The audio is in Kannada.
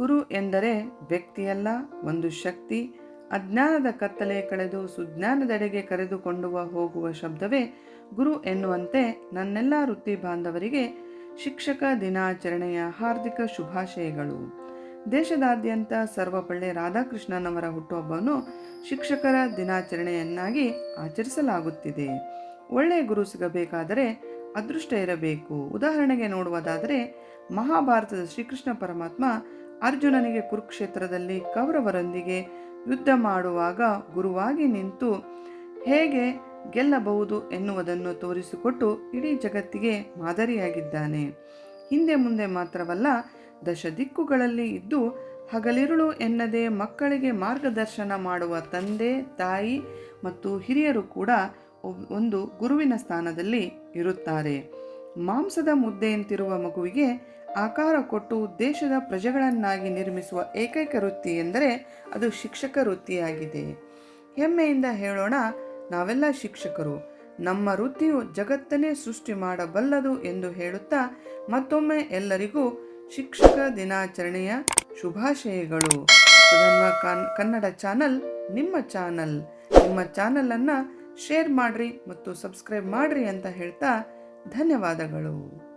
ಗುರು ಎಂದರೆ ವ್ಯಕ್ತಿಯಲ್ಲ, ಒಂದು ಶಕ್ತಿ. ಅಜ್ಞಾನದ ಕತ್ತಲೆ ಕಳೆದು ಸುಜ್ಞಾನದೆಡೆಗೆ ಕರೆದುಕೊಂಡು ಹೋಗುವ ಶಬ್ದವೇ ಗುರು ಎನ್ನುವಂತೆ ನನ್ನೆಲ್ಲ ವೃತ್ತಿ ಬಾಂಧವರಿಗೆ ಶಿಕ್ಷಕ ದಿನಾಚರಣೆಯ ಹಾರ್ದಿಕ ಶುಭಾಶಯಗಳು. ದೇಶದಾದ್ಯಂತ ಸರ್ವಪಳ್ಳಿ ರಾಧಾಕೃಷ್ಣನವರ ಹುಟ್ಟುಹಬ್ಬವನ್ನು ಶಿಕ್ಷಕರ ದಿನಾಚರಣೆಯನ್ನಾಗಿ ಆಚರಿಸಲಾಗುತ್ತಿದೆ. ಒಳ್ಳೆಯ ಗುರು ಸಿಗಬೇಕಾದರೆ ಅದೃಷ್ಟ ಇರಬೇಕು. ಉದಾಹರಣೆಗೆ ನೋಡುವುದಾದರೆ ಮಹಾಭಾರತದ ಶ್ರೀಕೃಷ್ಣ ಪರಮಾತ್ಮ ಅರ್ಜುನನಿಗೆ ಕುರುಕ್ಷೇತ್ರದಲ್ಲಿ ಕೌರವರೊಂದಿಗೆ ಯುದ್ಧ ಮಾಡುವಾಗ ಗುರುವಾಗಿ ನಿಂತು ಹೇಗೆ ಗೆಲ್ಲಬಹುದು ಎನ್ನುವುದನ್ನು ತೋರಿಸಿಕೊಟ್ಟು ಇಡೀ ಜಗತ್ತಿಗೆ ಮಾದರಿಯಾಗಿದ್ದಾನೆ. ಹಿಂದೆ ಮುಂದೆ ಮಾತ್ರವಲ್ಲ ದಶ ದಿಕ್ಕುಗಳಲ್ಲಿ ಇದ್ದು ಹಗಲಿರುಳು ಎನ್ನದೆ ಮಕ್ಕಳಿಗೆ ಮಾರ್ಗದರ್ಶನ ಮಾಡುವ ತಂದೆ, ತಾಯಿ ಮತ್ತು ಹಿರಿಯರು ಕೂಡ ಒಂದು ಗುರುವಿನ ಸ್ಥಾನದಲ್ಲಿ ಇರುತ್ತಾರೆ. ಮಾಂಸದ ಮುದ್ದೆಯಂತಿರುವ ಮಗುವಿಗೆ ಆಕಾರ ಕೊಟ್ಟು ದೇಶದ ಪ್ರಜೆಗಳನ್ನಾಗಿ ನಿರ್ಮಿಸುವ ಏಕೈಕ ವೃತ್ತಿ ಎಂದರೆ ಅದು ಶಿಕ್ಷಕ ವೃತ್ತಿಯಾಗಿದೆ. ಹೆಮ್ಮೆಯಿಂದ ಹೇಳೋಣ, ನಾವೆಲ್ಲ ಶಿಕ್ಷಕರು. ನಮ್ಮ ವೃತ್ತಿಯು ಜಗತ್ತನ್ನೇ ಸೃಷ್ಟಿ ಮಾಡಬಲ್ಲದು ಎಂದು ಹೇಳುತ್ತಾ ಮತ್ತೊಮ್ಮೆ ಎಲ್ಲರಿಗೂ ಶಿಕ್ಷಕ ದಿನಾಚರಣೆಯ ಶುಭಾಶಯಗಳು. ಸುಧನ್ವ ಕನ್, ಕನ್ನಡ ಚಾನಲ್, ನಿಮ್ಮ ಚಾನಲ್. ನಿಮ್ಮ ಚಾನಲನ್ನು ಶೇರ್ ಮಾಡಿರಿ ಮತ್ತು ಸಬ್ಸ್ಕ್ರೈಬ್ ಮಾಡಿರಿ ಅಂತ ಹೇಳ್ತಾ ಧನ್ಯವಾದಗಳು.